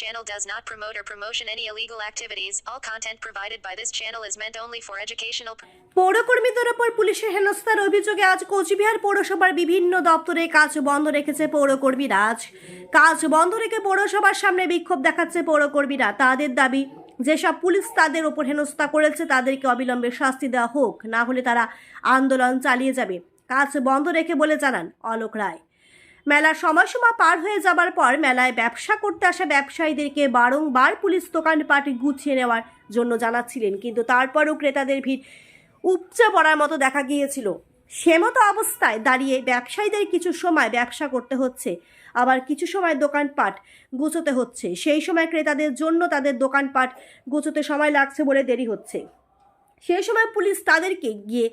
channel does not promote or promotion any illegal activities. All content provided by this channel is meant only for educational পৌরকর্মীদের ওপর পুলিশের হেনস্থার অভিযোগে আজ কোচবিহার পৌরসভার বিভিন্ন দপ্তরে কাজ বন্ধ রেখেছে পৌরকর্মীরা আজ। কাজ বন্ধ রেখে পৌরসভার সামনে বিক্ষোভ দেখাচ্ছে পৌরকর্মীরা। তাদের দাবি, যেসব পুলিশ তাদের ওপর হেনস্থা করেছে, তাদেরকে অবিলম্বে শাস্তি দেওয়া হোক, না হলে তারা আন্দোলন চালিয়ে যাবে। কাজ বন্ধ রেখে বলে জানান অলোক রায়। মেলার সময়সীমা পার হয়ে যাবার পর মেলায় ব্যবসা করতে আসা ব্যবসায়ীদেরকে বারংবার পুলিশ দোকানপাট গুছিয়ে নেওয়ার জন্য জানাচ্ছিলেন। কিন্তু তারপরও ক্রেতাদের ভিড় উপচে পড়ার মতো দেখা গিয়েছিল। সে মতো অবস্থায় দাঁড়িয়ে ব্যবসায়ীদের কিছু সময় ব্যবসা করতে হচ্ছে, আবার কিছু সময় দোকানপাট গুছোতে হচ্ছে। সেই সময় ক্রেতাদের জন্য তাদের দোকানপাট গুছোতে সময় লাগছে বলে দেরি হচ্ছে। সেই সময় পুলিশ তাদেরকে গিয়ে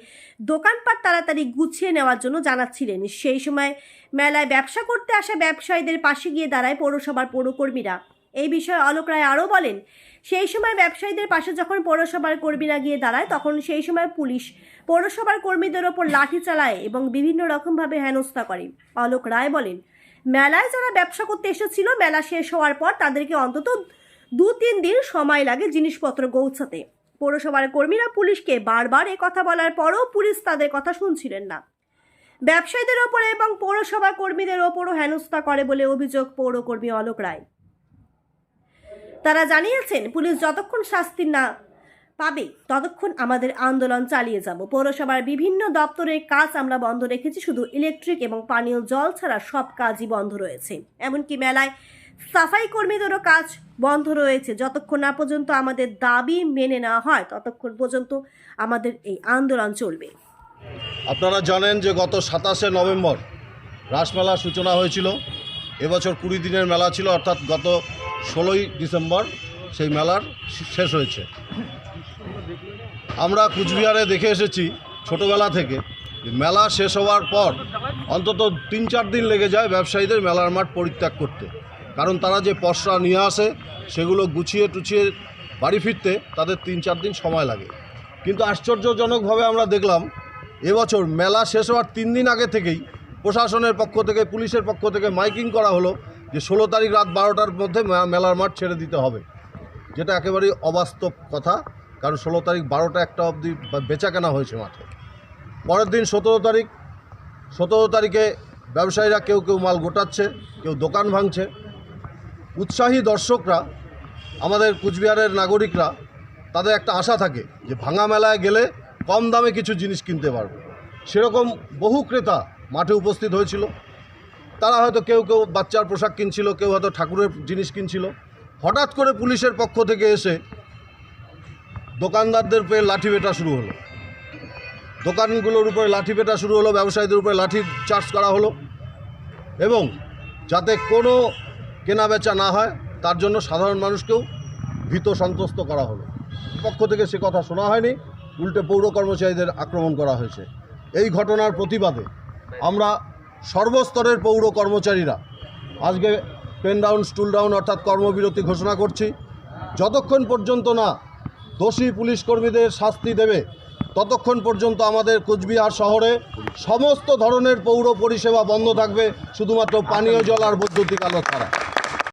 দোকানপাট তাড়াতাড়ি গুছিয়ে নেওয়ার জন্য জানাচ্ছিলেন। সেই সময় মেলায় ব্যবসা করতে আসা ব্যবসায়ীদের পাশে গিয়ে দাঁড়ায় পৌরসভার পৌরকর্মীরা। এই বিষয়ে অলোক রায় আরও বলেন, সেই সময় ব্যবসায়ীদের পাশে যখন পৌরসভার কর্মীরা গিয়ে দাঁড়ায়, তখন সেই সময় পুলিশ পৌরসভার কর্মীদের ওপর লাঠি চালায় এবং বিভিন্ন রকমভাবে হেনস্থা করে। অলোক রায় বলেন, মেলায় যারা ব্যবসা করতে এসেছিল, মেলা শেষ হওয়ার পর তাদেরকে অন্তত দু তিন দিন সময় লাগে জিনিসপত্র গৌছাতে। পৌরসভার কর্মীরা পুলিশকে বারবার কথা বলার পরও পুলিশ তাদের কথা শুনছিলেন না। ব্যবসায়ীদের ওপরে এবং পৌরসভা কর্মীদের ওপরও হেনস্থা করে বলে অভিযোগ পৌরকর্মী অলোক রায়। তারা জানিয়েছেন, পুলিশ যতক্ষণ শাস্তি না পাবে, ততক্ষণ আমাদের আন্দোলন চালিয়ে যাব। পৌরসভার বিভিন্ন দপ্তরের কাজ আমরা বন্ধ রেখেছি, শুধু ইলেকট্রিক এবং পানীয় জল ছাড়া সব কাজই বন্ধ রয়েছে। এমনকি মেলায় সাফাই কর্মীদেরও কাজ বন্ধ রয়েছে। যতক্ষণ না পর্যন্ত আমাদের দাবি মেনে নেওয়া হয়, ততক্ষণ পর্যন্ত আমাদের এই আন্দোলন চলবে। আপনারা জানেন যে গত সাতাশে নভেম্বর রাসমেলার সূচনা হয়েছিল। এবছর কুড়ি দিনের মেলা ছিল, অর্থাৎ গত ষোলোই ডিসেম্বর সেই মেলার শেষ হয়েছে। আমরা কুচবিহারে দেখে এসেছি ছোটোবেলা থেকে মেলা শেষ হওয়ার পর অন্তত তিন চার দিন লেগে যায় ব্যবসায়ীদের মেলার মাঠ পরিত্যাগ করতে। কারণ তারা যে পশরা নিয়ে আসে, সেগুলো গুছিয়ে টুছিয়ে বাড়ি ফিরতে তাদের তিন চার দিন সময় লাগে। কিন্তু আশ্চর্যজনকভাবে আমরা দেখলাম, এবছর মেলা শেষ হওয়ার তিন দিন আগে থেকেই প্রশাসনের পক্ষ থেকে, পুলিশের পক্ষ থেকে মাইকিং করা হলো যে ষোলো তারিখ রাত বারোটার মধ্যে মেলার মাঠ ছেড়ে দিতে হবে। যেটা একেবারেই অবাস্তব কথা, কারণ ষোলো তারিখ বারোটা একটা অবধি বেচা কেনা হয়েছে মাঠে। পরের দিন সতেরো তারিখ, সতেরো তারিখে ব্যবসায়ীরা কেউ কেউ মাল গোটাচ্ছে, কেউ দোকান ভাঙছে। উৎসাহী দর্শকরা, আমাদের কুচবিহারের নাগরিকরা, তাদের একটা আশা থাকে যে ভাঙা মেলায় গেলে কম দামে কিছু জিনিস কিনতে পারবে। সেরকম বহু ক্রেতা মাঠে উপস্থিত হয়েছিল। তারা হয়তো কেউ কেউ বাচ্চার পোশাক কিনছিল, কেউ হয়তো ঠাকুরের জিনিস কিনছিল। হঠাৎ করে পুলিশের পক্ষ থেকে এসে দোকানদারদের উপরে লাঠি পেটা শুরু হলো। দোকানগুলোর উপরে লাঠি পেটা শুরু হলো, ব্যবসায়ীদের উপরে লাঠি চার্জ করা হলো। এবং যাতে কোনো কেনা বেচা না হয়, তার জন্য সাধারণ মানুষকেও ভীত সন্ত্রস্ত করা হলো। পক্ষ থেকে সে কথা শোনা হয়নি, উল্টে পৌর কর্মচারীদের আক্রমণ করা হয়েছে। এই ঘটনার প্রতিবাদে আমরা সর্বস্তরের পৌর কর্মচারীরা আজকে পেন ডাউন, স্টুল ডাউন অর্থাৎ কর্মবিরতি ঘোষণা করছি। যতক্ষণ পর্যন্ত না দোষী পুলিশ কর্মীদের শাস্তি দেবে, ততক্ষণ পর্যন্ত আমাদের কোচবিহার শহরে সমস্ত ধরনের পৌর পরিষেবা বন্ধ থাকবে, শুধুমাত্র পানীয় জল আর বৈদ্যুতিক আলো ছাড়া।